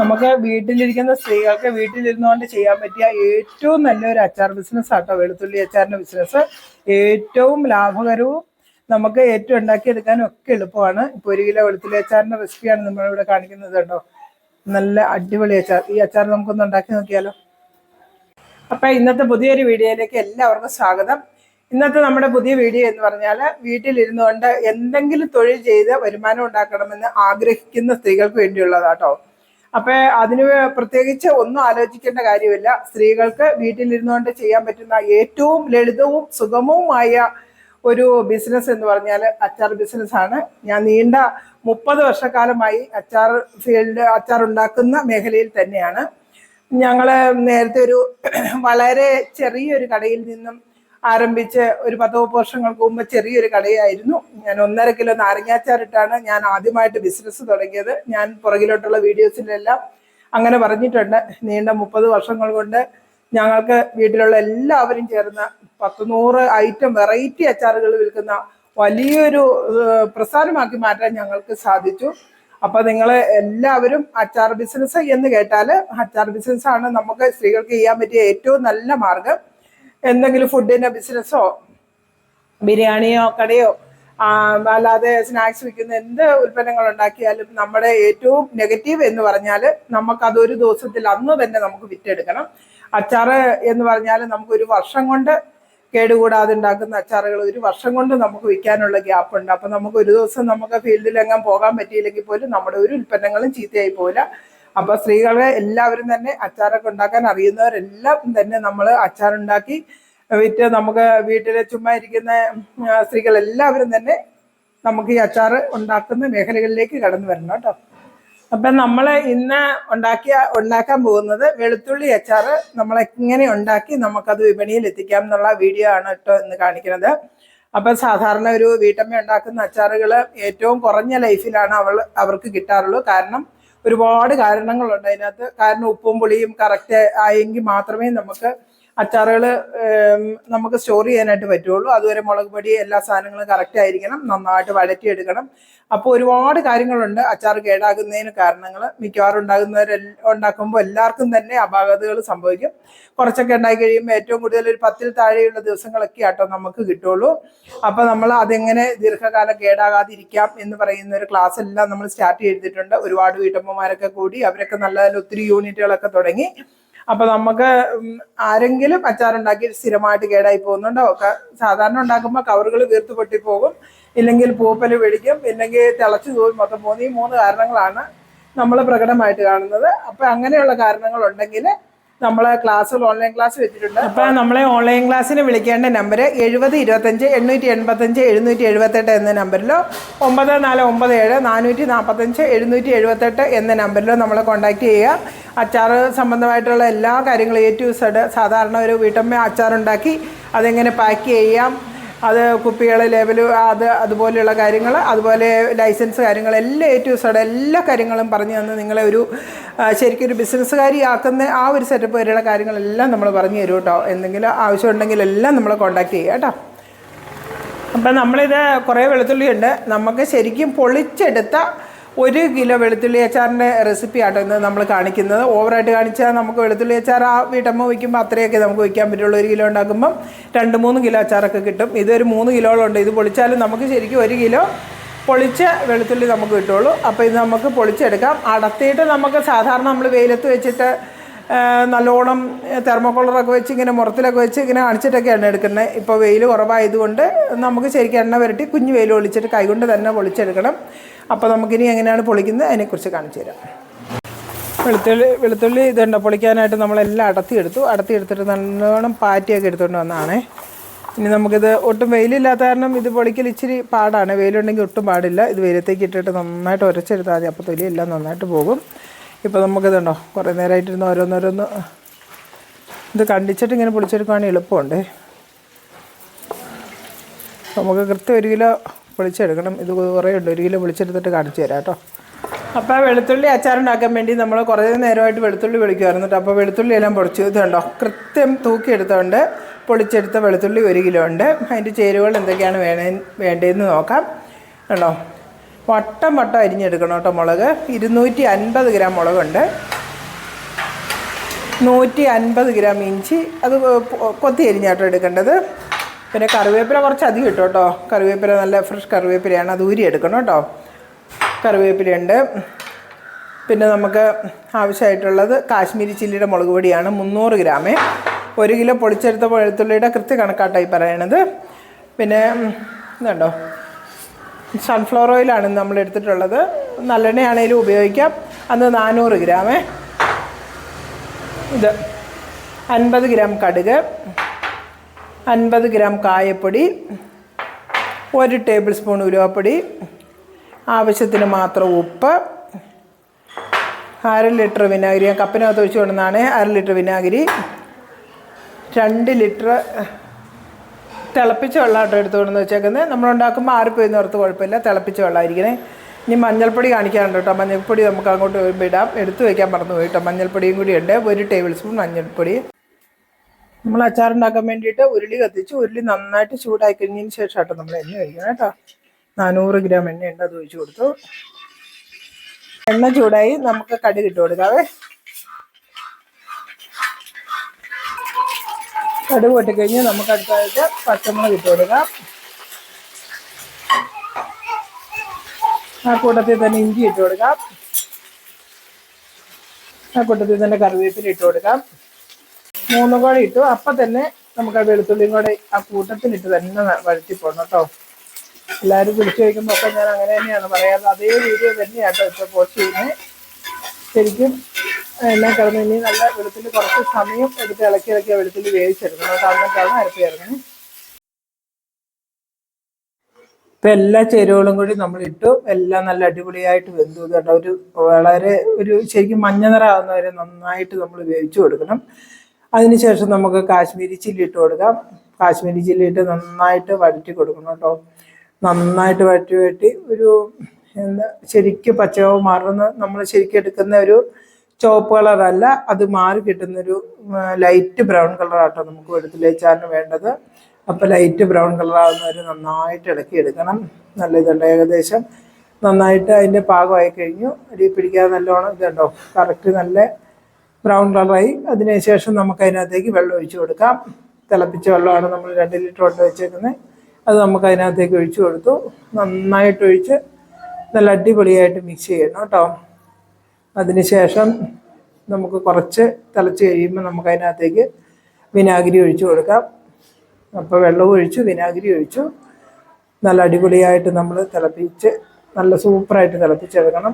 നമുക്ക് വീട്ടിലിരിക്കുന്ന സ്ത്രീകൾക്ക് വീട്ടിലിരുന്നുകൊണ്ട് ചെയ്യാൻ പറ്റിയ ഏറ്റവും നല്ലൊരു അച്ചാർ ബിസിനസ് ആട്ടോ വെളുത്തുള്ളി അച്ചാറിന്റെ ബിസിനസ് ഏറ്റവും ലാഭകരവും നമുക്ക് ഏറ്റവും ഉണ്ടാക്കിയെടുക്കാനും ഒക്കെ എളുപ്പമാണ്. ഇപ്പൊ ഒരു കിലോ വെളുത്തുള്ളി അച്ചാറിന്റെ റെസിപ്പിയാണ് നമ്മളിവിടെ കാണിക്കുന്നത് കേട്ടോ. നല്ല അടിപൊളി അച്ചാർ. ഈ അച്ചാർ നമുക്കൊന്ന് ഉണ്ടാക്കി നോക്കിയാലോ? അപ്പൊ ഇന്നത്തെ പുതിയൊരു വീഡിയോയിലേക്ക് എല്ലാവർക്കും സ്വാഗതം. ഇന്നത്തെ നമ്മുടെ പുതിയ വീഡിയോ എന്ന് പറഞ്ഞാൽ വീട്ടിലിരുന്നുകൊണ്ട് എന്തെങ്കിലും തൊഴിൽ ചെയ്ത് വരുമാനം ഉണ്ടാക്കണമെന്ന് ആഗ്രഹിക്കുന്ന സ്ത്രീകൾക്ക് വേണ്ടിയുള്ളതാട്ടോ. അപ്പൊ അതിന് പ്രത്യേകിച്ച് ഒന്നും ആലോചിക്കേണ്ട കാര്യമില്ല. സ്ത്രീകൾക്ക് വീട്ടിലിരുന്നുകൊണ്ട് ചെയ്യാൻ പറ്റുന്ന ഏറ്റവും ലളിതവും സുഗമവുമായ ഒരു ബിസിനസ് എന്ന് പറഞ്ഞാൽ അച്ചാർ ബിസിനസ് ആണ്. ഞാൻ നീണ്ട മുപ്പത് വർഷക്കാലമായി അച്ചാർ ഫീൽഡ് അച്ചാർ ഉണ്ടാക്കുന്ന മേഖലയിൽ തന്നെയാണ്. ഞങ്ങൾ നേരത്തെ ഒരു വളരെ ചെറിയൊരു കടയിൽ നിന്നും ആരംഭിച്ച് ഒരു പത്ത് മുപ്പത് വർഷങ്ങൾക്ക് മുമ്പ് ചെറിയൊരു കടയായിരുന്നു. ഞാൻ ഒന്നര കിലോ നാരങ്ങാച്ചാറിട്ടാണ് ഞാൻ ആദ്യമായിട്ട് ബിസിനസ് തുടങ്ങിയത്. ഞാൻ പുറകിലോട്ടുള്ള വീഡിയോസിലെല്ലാം അങ്ങനെ പറഞ്ഞിട്ടുണ്ട്. നീണ്ട മുപ്പത് വർഷങ്ങൾ കൊണ്ട് ഞങ്ങൾക്ക് വീട്ടിലുള്ള എല്ലാവരും ചേർന്ന് പത്ത് നൂറ് ഐറ്റം വെറൈറ്റി അച്ചാറുകൾ വിൽക്കുന്ന വലിയൊരു പ്രസ്ഥാനമാക്കി മാറ്റാൻ ഞങ്ങൾക്ക് സാധിച്ചു. അപ്പൊ നിങ്ങൾ എല്ലാവരും അച്ചാർ ബിസിനസ് എന്ന് കേട്ടാൽ അച്ചാർ ബിസിനസ് ആണ് നമുക്ക് സ്ത്രീകൾക്ക് ചെയ്യാൻ പറ്റിയ ഏറ്റവും നല്ല മാർഗം എന്തെങ്കിലും ഫുഡിന്റെ ബിസിനസ്സോ ബിരിയാണിയോ കടയോ? അല്ലാതെ സ്നാക്സ് വിൽക്കുന്ന എന്ത് ഉൽപ്പന്നങ്ങൾ ഉണ്ടാക്കിയാലും നമ്മുടെ ഏറ്റവും നെഗറ്റീവ് എന്ന് പറഞ്ഞാൽ നമുക്ക് അതൊരു ദിവസത്തിൽ അന്ന് തന്നെ നമുക്ക് വിറ്റെടുക്കണം. അച്ചാർ എന്ന് പറഞ്ഞാൽ നമുക്ക് ഒരു വർഷം കൊണ്ട് കേടുകൂടാതെ ഉണ്ടാക്കുന്ന അച്ചാറുകൾ ഒരു വർഷം കൊണ്ട് നമുക്ക് വിൽക്കാനുള്ള ഗ്യാപ്പ് ഉണ്ട്. അപ്പം നമുക്ക് ഒരു ദിവസം നമുക്ക് ഫീൽഡിലെങ്ങാൻ പോകാൻ പറ്റിയില്ലെങ്കിൽ പോലും നമ്മുടെ ഒരു ഉൽപ്പന്നങ്ങളും ചീത്തയായി പോകില്ല അപ്പൊ സ്ത്രീകളെ എല്ലാവരും തന്നെ അച്ചാറൊക്കെ ഉണ്ടാക്കാൻ അറിയുന്നവരെല്ലാം തന്നെ നമ്മൾ അച്ചാറുണ്ടാക്കി വിറ്റ് നമുക്ക് വീട്ടിൽ ചുമ്മാ ഇരിക്കുന്ന സ്ത്രീകൾ എല്ലാവരും തന്നെ നമുക്ക് ഈ അച്ചാർ ഉണ്ടാക്കുന്ന മേഖലകളിലേക്ക് കടന്നു വരണം കേട്ടോ. അപ്പം നമ്മൾ ഇന്ന് ഉണ്ടാക്കിയ ഉണ്ടാക്കാൻ പോകുന്നത് വെളുത്തുള്ളി അച്ചാർ നമ്മൾ എങ്ങനെ ഉണ്ടാക്കി നമുക്കത് വിപണിയിൽ എത്തിക്കാം എന്നുള്ള വീഡിയോ ആണ് കേട്ടോ ഇന്ന് കാണിക്കുന്നത്. അപ്പം സാധാരണ ഒരു വീട്ടമ്മ ഉണ്ടാക്കുന്ന അച്ചാറുകൾ ഏറ്റവും കുറഞ്ഞ ലൈഫിലാണ് അവൾ അവർക്ക് കിട്ടാറുള്ളൂ. കാരണം ഒരുപാട് കാരണങ്ങളുണ്ട്. അതിനകത്ത് കാരണം ഉപ്പും പുളിയും കറക്റ്റ് ആയെങ്കിൽ മാത്രമേ നമുക്ക് അച്ചാറുകൾ നമുക്ക് സ്റ്റോർ ചെയ്യാനായിട്ട് പറ്റുള്ളൂ. അതുവരെ മുളക് പൊടി എല്ലാ സാധനങ്ങളും കറക്റ്റ് ആയിരിക്കണം. നന്നായിട്ട് വഴറ്റിയെടുക്കണം. അപ്പോൾ ഒരുപാട് കാര്യങ്ങളുണ്ട് അച്ചാർ കേടാകുന്നതിന് കാരണങ്ങൾ മിക്കവാറും ഉണ്ടാകുന്നവരെ ഉണ്ടാക്കുമ്പോൾ എല്ലാവർക്കും തന്നെ അപാകതകൾ സംഭവിക്കും. കുറച്ചൊക്കെ ഉണ്ടായി കഴിയുമ്പോൾ ഏറ്റവും കൂടുതൽ ഒരു പത്തിൽ താഴെയുള്ള ദിവസങ്ങളൊക്കെ ആട്ടോ നമുക്ക് കിട്ടുള്ളൂ. അപ്പോൾ നമ്മൾ അതെങ്ങനെ ദീർഘകാലം കേടാകാതിരിക്കാം എന്ന് പറയുന്ന ഒരു ക്ലാസ് എല്ലാം നമ്മൾ സ്റ്റാർട്ട് ചെയ്തിട്ടുണ്ട്. ഒരുപാട് വീട്ടമ്മമാരൊക്കെ കൂടി അവരൊക്കെ നല്ല ഒത്തിരി യൂണിറ്റുകളൊക്കെ തുടങ്ങി. അപ്പൊ നമുക്ക് ആരെങ്കിലും അച്ചാറുണ്ടാക്കി സ്ഥിരമായിട്ട് കേടായി പോകുന്നുണ്ടോ? സാധാരണ ഉണ്ടാക്കുമ്പോൾ കവറുകൾ വീർത്ത് പൊട്ടിപ്പോകും ഇല്ലെങ്കിൽ പൂപ്പൽ പിടിക്കും ഇല്ലെങ്കിൽ തിളച്ചു തൂവി മൊത്തം പോകും. ഈ മൂന്ന് കാരണങ്ങളാണ് നമ്മൾ പ്രകടമായിട്ട് കാണുന്നത്. അപ്പൊ അങ്ങനെയുള്ള കാരണങ്ങൾ ഉണ്ടെങ്കിൽ നമ്മളെ ക്ലാസ്സുകൾ ഓൺലൈൻ ക്ലാസ് വെച്ചിട്ടുണ്ട്. അപ്പൊ നമ്മളെ ഓൺലൈൻ ക്ലാസ്സിന് വിളിക്കേണ്ട നമ്പർ എഴുപത് ഇരുപത്തഞ്ച് എണ്ണൂറ്റി എൺപത്തഞ്ച് എഴുന്നൂറ്റി എഴുപത്തെട്ട് എന്ന നമ്പറിലോ ഒമ്പത് നാല് ഒമ്പത് ഏഴ് നാനൂറ്റി നാൽപ്പത്തഞ്ച് എഴുന്നൂറ്റി എഴുപത്തെട്ട് എന്ന നമ്പറിലോ നമ്മളെ കോൺടാക്ട് ചെയ്യുക. അച്ചാർ സംബന്ധമായിട്ടുള്ള എല്ലാ കാര്യങ്ങളും എ ടു സെഡ് സാധാരണ ഒരു വീട്ടമ്മ അച്ചാറുണ്ടാക്കി അതെങ്ങനെ പാക്ക് ചെയ്യാം അത് കുപ്പികൾ ലെവൽ അത് അതുപോലെയുള്ള കാര്യങ്ങൾ അതുപോലെ ലൈസൻസ് കാര്യങ്ങൾ എല്ലാ എ ടു എല്ലാ കാര്യങ്ങളും പറഞ്ഞു തന്ന് നിങ്ങളെ ഒരു ശരിക്കും ഒരു ബിസിനസ്സുകാരിയാക്കുന്ന ആ ഒരു സെറ്റപ്പ് വരെയുള്ള കാര്യങ്ങളെല്ലാം നമ്മൾ പറഞ്ഞു തരും കേട്ടോ. എന്തെങ്കിലും ആവശ്യമുണ്ടെങ്കിൽ എല്ലാം നമ്മൾ കോൺടാക്ട് ചെയ്യുക കേട്ടോ. അപ്പം നമ്മളിത് കുറേ വെളുത്തുള്ളി ഉണ്ട് നമുക്ക് ശരിക്കും പൊളിച്ചെടുത്ത ഒരു കിലോ വെളുത്തുള്ളി അച്ചാറിന്റെ റെസിപ്പി ആട്ടോ ഇന്ന് നമ്മൾ കാണിക്കുന്നത്. ഓവറായിട്ട് കാണിച്ചാൽ നമുക്ക് വെളുത്തുള്ളി അച്ചാർ ആ വീട്ടമ്മ വയ്ക്കുമ്പോൾ അത്രയൊക്കെ നമുക്ക് വയ്ക്കാൻ പറ്റുള്ളൂ. ഒരു കിലോ ഉണ്ടാക്കുമ്പം രണ്ട് മൂന്ന് കിലോ അച്ചാറൊക്കെ കിട്ടും. ഇതൊരു മൂന്ന് കിലോകളുണ്ട് ഇത് പൊളിച്ചാലും നമുക്ക് ശരിക്കും ഒരു കിലോ പൊളിച്ച വെളുത്തുള്ളി നമുക്ക് കിട്ടുള്ളൂ. അപ്പോൾ ഇത് നമുക്ക് പൊളിച്ചെടുക്കാം. അടത്തിയിട്ട് നമുക്ക് സാധാരണ നമ്മൾ വെയിലത്ത് വെച്ചിട്ട് നല്ലോണം തെർമോക്കോളറൊക്കെ വെച്ച് ഇങ്ങനെ മുറത്തിലൊക്കെ വെച്ച് ഇങ്ങനെ കാണിച്ചിട്ടൊക്കെയാണ് എടുക്കുന്നത്. ഇപ്പോൾ വെയിൽ കുറവായതുകൊണ്ട് നമുക്ക് ശരിക്കും എണ്ണ വരട്ടി കുഞ്ഞു വെയിൽ ഒളിച്ചിട്ട് കൈകൊണ്ട് തന്നെ പൊളിച്ചെടുക്കണം. അപ്പോൾ നമുക്കിനി എങ്ങനെയാണ് പൊളിക്കുന്നത് അതിനെക്കുറിച്ച് കാണിച്ചു തരാം. വെളുത്തുള്ളി വെളുത്തുള്ളി ഇതുണ്ട്. പൊളിക്കാനായിട്ട് നമ്മളെല്ലാം അടത്തി എടുത്തിട്ട് നല്ലോണം പാറ്റിയൊക്കെ എടുത്തുകൊണ്ട് വന്നതാണേ ഇനി നമുക്കിത് ഒട്ടും വെയിലില്ലാത്ത കാരണം ഇത് പൊളിക്കൽ ഇച്ചിരി പാടാണ്. വെയിലുണ്ടെങ്കിൽ ഒട്ടും പാടില്ല. ഇത് വെയിലത്തേക്ക് ഇട്ടിട്ട് നന്നായിട്ട് ഉരച്ചെടുത്താൽ മതി. അപ്പോൾ തൊലിയെല്ലാം നന്നായിട്ട് പോകും. ഇപ്പോൾ നമുക്കിതുണ്ടോ? കുറേ നേരമായിട്ടിരുന്ന് ഓരോന്നോരോന്ന്. ഇത് കണ്ടിച്ചിട്ട് ഇങ്ങനെ പൊളിച്ചെടുക്കുകയാണെങ്കിൽ എളുപ്പമുണ്ട്. നമുക്ക് കൃത്യം ഒരു കിലോ പൊളിച്ചെടുക്കണം. ഇത് കുറേ ഉണ്ട്. ഒരു കിലോ പൊളിച്ചെടുത്തിട്ട് കാണിച്ചു തരാം കേട്ടോ. അപ്പോൾ വെളുത്തുള്ളി അച്ചാറുണ്ടാക്കാൻ വേണ്ടി നമ്മൾ കുറേ നേരമായിട്ട് വെളുത്തുള്ളി വിളിക്കുമായിരുന്നു അപ്പോൾ വെളുത്തുള്ളി എല്ലാം പൊളിച്ചു. ഇതുണ്ടോ കൃത്യം തൂക്കിയെടുത്തുകൊണ്ട് പൊളിച്ചെടുത്ത വെളുത്തുള്ളി ഒരു കിലോ ഉണ്ട്. അതിന്റെ ചേരുവകൾ എന്തൊക്കെയാണ് വേണേ വേണ്ടതെന്ന് നോക്കാം. കണ്ടോ? വട്ടം വട്ടം അരിഞ്ഞെടുക്കണം കേട്ടോ മുളക്. ഇരുന്നൂറ്റി അൻപത് ഗ്രാം മുളകുണ്ട്. നൂറ്റി അൻപത് ഗ്രാം ഇഞ്ചി. അത് കൊത്തി അരിഞ്ഞാട്ടോ എടുക്കേണ്ടത്. പിന്നെ കറിവേപ്പില കുറച്ച് അധികം ഇട്ടു കേട്ടോ. കറിവേപ്പില നല്ല ഫ്രഷ് കറിവേപ്പിലയാണ്. അത് ഊരി എടുക്കണം കേട്ടോ. കറിവേപ്പിലയുണ്ട്. പിന്നെ നമുക്ക് ആവശ്യമായിട്ടുള്ളത് കാശ്മീരി ചില്ലിയുടെ മുളക് പൊടിയാണ് മുന്നൂറ് ഗ്രാമേ. ഒരു കിലോ പൊളിച്ചെടുത്ത വെളുത്തുള്ളിയുടെ കൃത്യ കണക്കാട്ടായി പറയണത്. പിന്നെ ഇതുണ്ടോ? സൺഫ്ലവർ ഓയിലാണ് നമ്മൾ എടുത്തിട്ടുള്ളത്. നല്ലെണ്ണയാണേലും ഉപയോഗിക്കാം. അന്ന് നാനൂറ് ഗ്രാമേ. ഇത് അൻപത് ഗ്രാം കടുക് അൻപത് ഗ്രാം കായപ്പൊടി ഒരു ടേബിൾ സ്പൂൺ ഉലുവപ്പൊടി ആവശ്യത്തിന് മാത്രം ഉപ്പ് അര ലിറ്റർ വിനാഗിരി. കപ്പിനകത്ത് വെച്ച് കൊണ്ടുവന്നാണ്. അര ലിറ്റർ വിനാഗിരി രണ്ട് ലിറ്റർ തിളപ്പിച്ച വെള്ളമായിട്ട് എടുത്തു കൊണ്ടെന്ന് വെച്ചേക്കുന്നത് നമ്മൾ ഉണ്ടാക്കുമ്പോൾ ആറിപ്പോയി ഓർത്ത് കുഴപ്പമില്ല. തിളപ്പിച്ച വെള്ളമായിരിക്കണേ. ഇനി മഞ്ഞൾപ്പൊടി കാണിക്കാനുണ്ട് കേട്ടോ. മഞ്ഞൾപ്പൊടി നമുക്ക് അങ്ങോട്ട് വരുമ്പോൾ ഇടാം എടുത്തു വയ്ക്കാൻ മറന്നു പോയി കേട്ടോ. മഞ്ഞൾപ്പൊടിയും കൂടി ഉണ്ട്. ഒരു ടേബിൾ സ്പൂൺ മഞ്ഞൾപ്പൊടി. നമ്മൾ അച്ചാറുണ്ടാക്കാൻ വേണ്ടിയിട്ട് ഉരുളി കത്തിച്ച് ഉരുളി നന്നായിട്ട് ചൂടായി കഴിഞ്ഞതിന് ശേഷം കേട്ടോ നമ്മൾ എണ്ണ ഒഴിക്കണം കേട്ടോ. നാനൂറ് ഗ്രാം എണ്ണ ഉണ്ട് അത് ഒഴിച്ചു കൊടുത്തു. എണ്ണ ചൂടായി നമുക്ക് കടി ഇട്ട് കൊടുക്കാവേ. കടുക് പൊട്ടിക്കഴിഞ്ഞ് നമുക്ക് അടുത്തായിട്ട് പച്ചമുളക് ഇട്ട് കൊടുക്കാം. ആ കൂട്ടത്തിൽ തന്നെ ഇഞ്ചി ഇട്ട് കൊടുക്കാം. ആ കൂട്ടത്തിൽ തന്നെ കറിവേപ്പില ഇട്ട് കൊടുക്കാം. മൂന്നും കൂടെ ഇട്ടു. അപ്പം തന്നെ നമുക്ക് ആ വെളുത്തുള്ളിയും കൂടെ ആ കൂട്ടത്തിലിട്ട് തന്നെ വഴറ്റി പോകണം കേട്ടോ. എല്ലാവരും കുടിച്ചു വയ്ക്കുമ്പോൾ ഒക്കെ ഞാൻ അങ്ങനെ തന്നെയാണ് പറയാറ്. അതേ വീഡിയോ തന്നെയാണ് കേട്ടോ ഇപ്പോൾ പോസ്റ്റ് ചെയ്യുന്നത് ശരിക്കും എല്ലാം കിടന്ന് ഇനി നല്ല വെളുത്തിൽ കുറച്ച് സമയം എടുത്ത് ഇളക്കി ഇളക്കി ആ വെളുത്തുള്ളി വേവിച്ചെടുക്കണം. അത് എന്നിട്ടാണ് അരപ്പ് എല്ലാ ചേരുവകളും കൂടി നമ്മൾ ഇട്ടു. എല്ലാം നല്ല അടിപൊളിയായിട്ട് വെന്തു. കേട്ടോ ഒരു വളരെ ഒരു ശരിക്കും മഞ്ഞ നിറമാകുന്നവരെ നന്നായിട്ട് നമ്മൾ വേവിച്ചു കൊടുക്കണം. അതിനുശേഷം നമുക്ക് കാശ്മീരി ചില്ലി ഇട്ട് കൊടുക്കാം. കാശ്മീരി ചില്ലി ഇട്ട് നന്നായിട്ട് വഴറ്റി കൊടുക്കണം കേട്ടോ. നന്നായിട്ട് വഴറ്റി വഴറ്റി ഒരു ശരിക്കും പച്ചവ് മാറുന്ന നമ്മൾ ശരിക്കും എടുക്കുന്ന ഒരു ചുവപ്പ് കളറല്ല അത് മാറി കിട്ടുന്നൊരു ലൈറ്റ് ബ്രൗൺ കളറാട്ടോ നമുക്ക് വെളുത്തുള്ളിച്ചാറിന് വേണ്ടത്. അപ്പോൾ ലൈറ്റ് ബ്രൗൺ കളറാകുന്നവർ നന്നായിട്ട് ഇളക്കി എടുക്കണം. നല്ല ഇതുണ്ട് ഏകദേശം. നന്നായിട്ട് അതിന്റെ പാകമായി കഴിഞ്ഞു. അടി പിടിക്കാതെ നല്ലോണം ഇതുണ്ടോ? കറക്റ്റ് നല്ല ബ്രൗൺ കളറായി അതിനുശേഷം നമുക്ക് അതിനകത്തേക്ക് വെള്ളം ഒഴിച്ചു കൊടുക്കാം. തിളപ്പിച്ച വെള്ളമാണ് നമ്മൾ രണ്ട് ലിറ്റർ കൊണ്ട് വെച്ചേക്കുന്നത് അത് നമുക്ക് അതിനകത്തേക്ക് ഒഴിച്ചു കൊടുത്തു. നന്നായിട്ട് ഒഴിച്ച് നല്ല അടിപൊളിയായിട്ട് മിക്സ് ചെയ്യണം കേട്ടോ അതിനുശേഷം നമുക്ക് കുറച്ച് തിളച്ച് കഴിയുമ്പോൾ നമുക്ക് അതിനകത്തേക്ക് വിനാഗിരി ഒഴിച്ചു കൊടുക്കാം. അപ്പോൾ വെള്ളവും ഒഴിച്ചു വിനാഗിരി ഒഴിച്ചു. നല്ല അടിപൊളിയായിട്ട് നമ്മൾ തിളപ്പിച്ച് നല്ല സൂപ്പറായിട്ട് തിളപ്പിച്ചെടുക്കണം.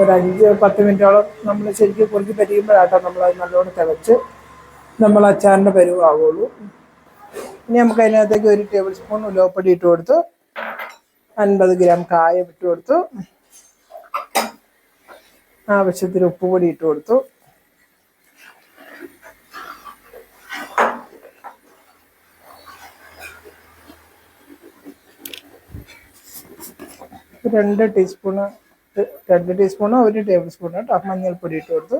ഒരു അഞ്ച് പത്ത് മിനിറ്റോളം നമ്മൾ ശരിക്കും കുറുക്കി പരിയുമ്പോഴാട്ടോ നമ്മൾ അത് നല്ലോണം തിളച്ച് നമ്മൾ അച്ചാറിന്റെ പരുവാകുള്ളൂ ഇനി നമുക്ക് അതിനകത്തേക്ക് ഒരു ടേബിൾ സ്പൂൺ ഉലുവപ്പൊടി ഇട്ട് കൊടുത്തു. അൻപത് ഗ്രാം കായം ഇട്ട് കൊടുത്തു. ആവശ്യത്തിന് ഉപ്പുപൊടി ഇട്ട് കൊടുത്തു. രണ്ട് ടീസ്പൂണ് രണ്ട് ടീസ്പൂണോ ഒരു ടേബിൾ സ്പൂണോ കേട്ടോ മഞ്ഞൾപ്പൊടി ഇട്ട് കൊടുത്തു.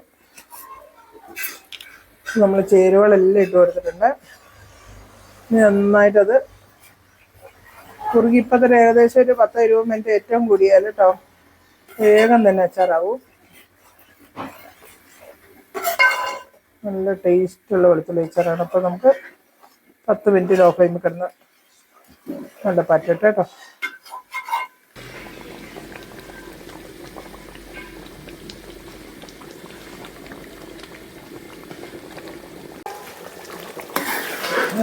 നമ്മൾ ചേരുവകളെല്ലാം ഇട്ട് കൊടുത്തിട്ടുണ്ട്. നന്നായിട്ടത് കുറുകി ഇപ്പം തന്നെ ഏകദേശം ഒരു പത്ത് ഇരുപത് മിനിറ്റ് ഏറ്റവും കൂടിയാൽ കേട്ടോ വേഗം തന്നെ അച്ചാറാവും. നല്ല ടേസ്റ്റുള്ള വെളുത്തുള്ളി അച്ചാറാണ്. അപ്പോൾ നമുക്ക് പത്ത് മിനിറ്റ് ലോ ഫ്ലെയിമിൽ കിടന്ന് നല്ല പറ്റട്ടെ കേട്ടോ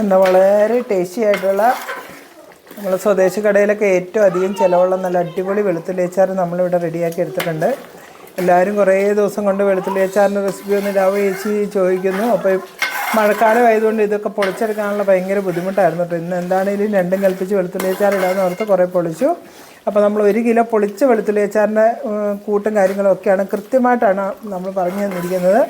എന്താ വളരെ ടേസ്റ്റി ആയിട്ടുള്ള നമ്മൾ സ്വദേശി കടയിലൊക്കെ ഏറ്റവും അധികം ചിലവുള്ള നല്ല അടിപൊളി വെളുത്തുള്ളി അച്ചാർ നമ്മളിവിടെ റെഡിയാക്കി എടുത്തിട്ടുണ്ട്. എല്ലാവരും കുറേ ദിവസം കൊണ്ട് വെളുത്തുള്ളി അച്ചാറിന്റെ റെസിപ്പി ഒന്ന് രാവ് ചേച്ചി ചോദിക്കുന്നു. അപ്പോൾ മഴക്കാലം ആയതുകൊണ്ട് ഇതൊക്കെ പൊളിച്ചെടുക്കാനുള്ള ഭയങ്കര ബുദ്ധിമുട്ടായിരുന്നു അപ്പോൾ ഇന്ന് എന്താണെങ്കിലും രണ്ടും കൽപ്പിച്ച് വെളുത്തുള്ളി അച്ചാർ ഓർത്ത് കുറേ പൊളിച്ചു. അപ്പോൾ നമ്മൾ ഒരു കിലോ പൊളിച്ച വെളുത്തുള്ളി അച്ചാറിന്റെ ഉം, കൂട്ടും കാര്യങ്ങളൊക്കെയാണ് കൃത്യമായിട്ടാണ് നമ്മൾ പറഞ്ഞു തന്നിരിക്കുന്നത്.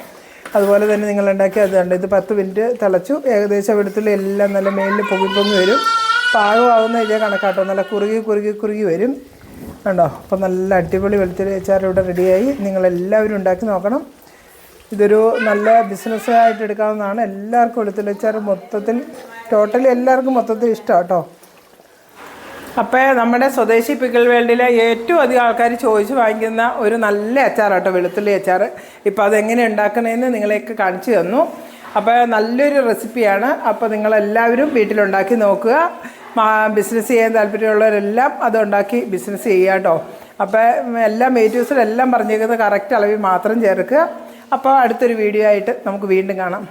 അതുപോലെ തന്നെ നിങ്ങൾ ഉണ്ടാക്കി കണ്ട് ഇത് പത്ത് മിനിറ്റ് തിളച്ചു. ഏകദേശം വെളുത്തുള്ളി എല്ലാം നല്ല മേലിൽ പൊങ്ങി പൊങ്ങി വരും. പാകമാവുന്ന ഇതേ കണക്കാട്ടോ. നല്ല കുറുകി കുറുകി കുറുകി വരും. കണ്ടോ? അപ്പം നല്ല അടിപൊളി വെളുത്തുള്ളി അച്ചാർ ഇവിടെ റെഡിയായി. നിങ്ങളെല്ലാവരും ഉണ്ടാക്കി നോക്കണം. ഇതൊരു നല്ല ബിസിനസ്സായിട്ട് എടുക്കാവുന്നതാണ്. എല്ലാവർക്കും വെളുത്തുള്ളി അച്ചാർ മൊത്തത്തിൽ ടോട്ടലി എല്ലാവർക്കും മൊത്തത്തിൽ ഇഷ്ടമാണ് കേട്ടോ അപ്പോൾ നമ്മുടെ സ്വദേശി പിക്കൽ വേൾഡിലെ ഏറ്റവും അധികം ആൾക്കാർ ചോദിച്ച് വാങ്ങിക്കുന്ന ഒരു നല്ല അച്ചാറാട്ടോ വെളുത്തുള്ളി അച്ചാർ ഇപ്പോൾ അതെങ്ങനെ ഉണ്ടാക്കണമെന്ന് നിങ്ങളെയൊക്കെ കാണിച്ചു തന്നു. അപ്പോൾ നല്ലൊരു റെസിപ്പിയാണ് അപ്പോൾ നിങ്ങളെല്ലാവരും വീട്ടിലുണ്ടാക്കി നോക്കുക. ബിസിനസ് ചെയ്യാൻ താല്പര്യമുള്ളവരെല്ലാം അത് ഉണ്ടാക്കി ബിസിനസ് ചെയ്യുക കേട്ടോ. അപ്പോൾ എല്ലാ മേറ്റീവ്സിലെല്ലാം പറഞ്ഞേക്കുന്നത് കറക്റ്റ് അളവിൽ മാത്രം ചേർക്കുക. അപ്പോൾ അടുത്തൊരു വീഡിയോ ആയിട്ട് നമുക്ക് വീണ്ടും കാണാം.